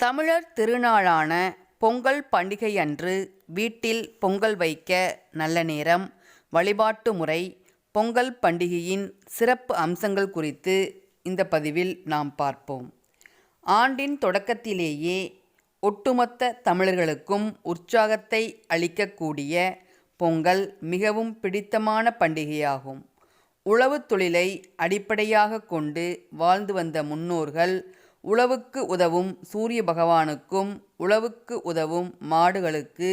தமிழர் திருநாளான பொங்கல் பண்டிகையன்று வீட்டில் பொங்கல் வைக்க நல்ல நேரம் வழிபாட்டு முறை பொங்கல் பண்டிகையின் சிறப்பு அம்சங்கள் குறித்து இந்த பதிவில் நாம் பார்ப்போம். ஆண்டின் தொடக்கத்திலேயே ஒட்டுமொத்த தமிழர்களுக்கும் உற்சாகத்தை அளிக்கக்கூடிய பொங்கல் மிகவும் பிடித்தமான பண்டிகையாகும். உழவு தொழிலை அடிப்படையாக கொண்டு வாழ்ந்து வந்த முன்னோர்கள் உழவுக்கு உதவும் சூரிய பகவானுக்கும் உழவுக்கு உதவும் மாடுகளுக்கு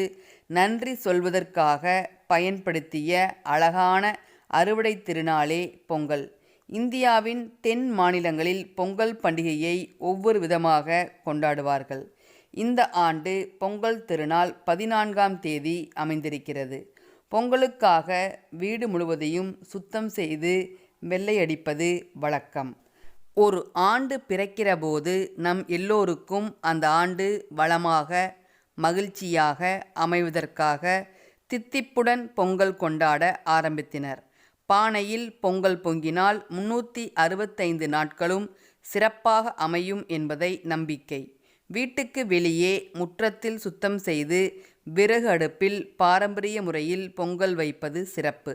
நன்றி சொல்வதற்காக பயன்படுத்திய அழகான அறுவடை திருநாளே பொங்கல். இந்தியாவின் தென் மாநிலங்களில் பொங்கல் பண்டிகையை ஒவ்வொரு விதமாக கொண்டாடுவார்கள். இந்த ஆண்டு பொங்கல் திருநாள் பதினான்காம் தேதி அமைந்திருக்கிறது. பொங்கலுக்காக வீடு முழுவதையும் சுத்தம் செய்து வெள்ளையடிப்பது வழக்கம். ஒரு ஆண்டு பிறக்கிறபோது நம் எல்லோருக்கும் அந்த ஆண்டு வளமாக மகிழ்ச்சியாக அமைவதற்காக தித்திப்புடன் பொங்கல் கொண்டாட ஆரம்பித்தனர். பானையில் பொங்கல் பொங்கினால் முன்னூற்றி அறுபத்தைந்து நாட்களும் சிறப்பாக அமையும் என்பதை நம்பிக்கை. வீட்டுக்கு வெளியே முற்றத்தில் சுத்தம் செய்து விறகு அடுப்பில் பாரம்பரிய முறையில் பொங்கல் வைப்பது சிறப்பு.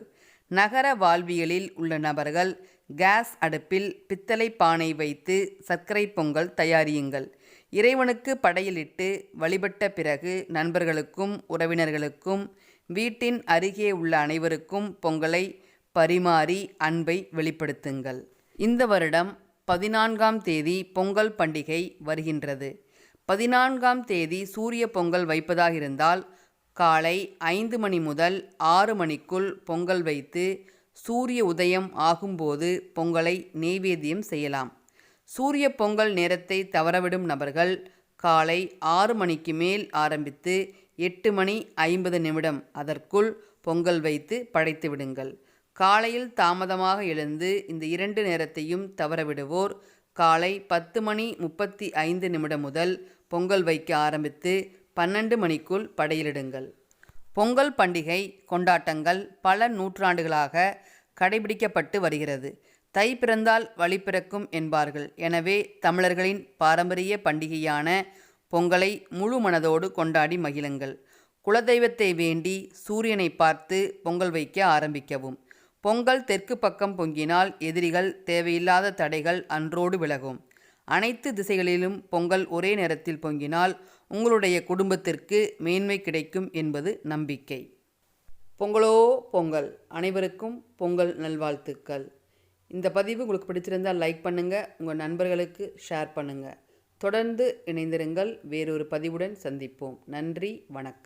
நகர வாழ்வியலில் உள்ள நபர்கள் கேஸ் அடுப்பில் பித்தளை பானை வைத்து சர்க்கரை பொங்கல் தயாரியுங்கள். இறைவனுக்கு படையலிட்டு வழிபட்ட பிறகு நண்பர்களுக்கும் உறவினர்களுக்கும் வீட்டின் அருகே உள்ள அனைவருக்கும் பொங்கலை பரிமாறி அன்பை வெளிப்படுத்துங்கள். இந்த வருடம் பதினான்காம் தேதி பொங்கல் பண்டிகை வருகின்றது. பதினான்காம் தேதி சூரிய பொங்கல் வைப்பதாக இருந்தால் காலை ஐந்து மணி முதல் ஆறு மணிக்குள் பொங்கல் வைத்து சூரிய உதயம் ஆகும்போது பொங்கலை நெய்வேத்தியம் செய்யலாம். சூரிய பொங்கல் நேரத்தை தவறவிடும் நபர்கள் காலை ஆறு மணிக்கு மேல் ஆரம்பித்து எட்டு மணி ஐம்பது நிமிடம் அதற்குள் பொங்கல் வைத்து படைத்து விடுங்கள். காலையில் தாமதமாக எழுந்து இந்த இரண்டு நேரத்தையும் தவறவிடுவோர் காலை பத்து மணி முப்பத்தி ஐந்து நிமிடம் முதல் பொங்கல் வைக்க ஆரம்பித்து பன்னெண்டு மணிக்குள் படையிலிடுங்கள். பொங்கல் பண்டிகை கொண்டாட்டங்கள் பல நூற்றாண்டுகளாக கடைபிடிக்கப்பட்டு வருகிறது. தை பிறந்தால் வழி பிறக்கும் என்பார்கள். எனவே தமிழர்களின் பாரம்பரிய பண்டிகையான பொங்கலை முழு மனதோடு கொண்டாடி மகிழுங்கள். குலதெய்வத்தை வேண்டி சூரியனை பார்த்து பொங்கல் வைக்க ஆரம்பிக்கவும். பொங்கல் தெற்கு பக்கம் பொங்கினால் எதிரிகள் தேவையில்லாத தடைகள் அன்றோடு விலகும். அனைத்து திசைகளிலும் பொங்கல் ஒரே நேரத்தில் பொங்கினால் உங்களுடைய குடும்பத்திற்கு மேன்மை கிடைக்கும் என்பது நம்பிக்கை. பொங்கலோ பொங்கல். அனைவருக்கும் பொங்கல் நல்வாழ்த்துக்கள். இந்த பதிவு உங்களுக்கு பிடிச்சிருந்தால் லைக் பண்ணுங்கள் உங்கள் நண்பர்களுக்கு ஷேர் பண்ணுங்கள் தொடர்ந்து இணைந்திருங்கள். வேறொரு பதிவுடன் சந்திப்போம். நன்றி வணக்கம்.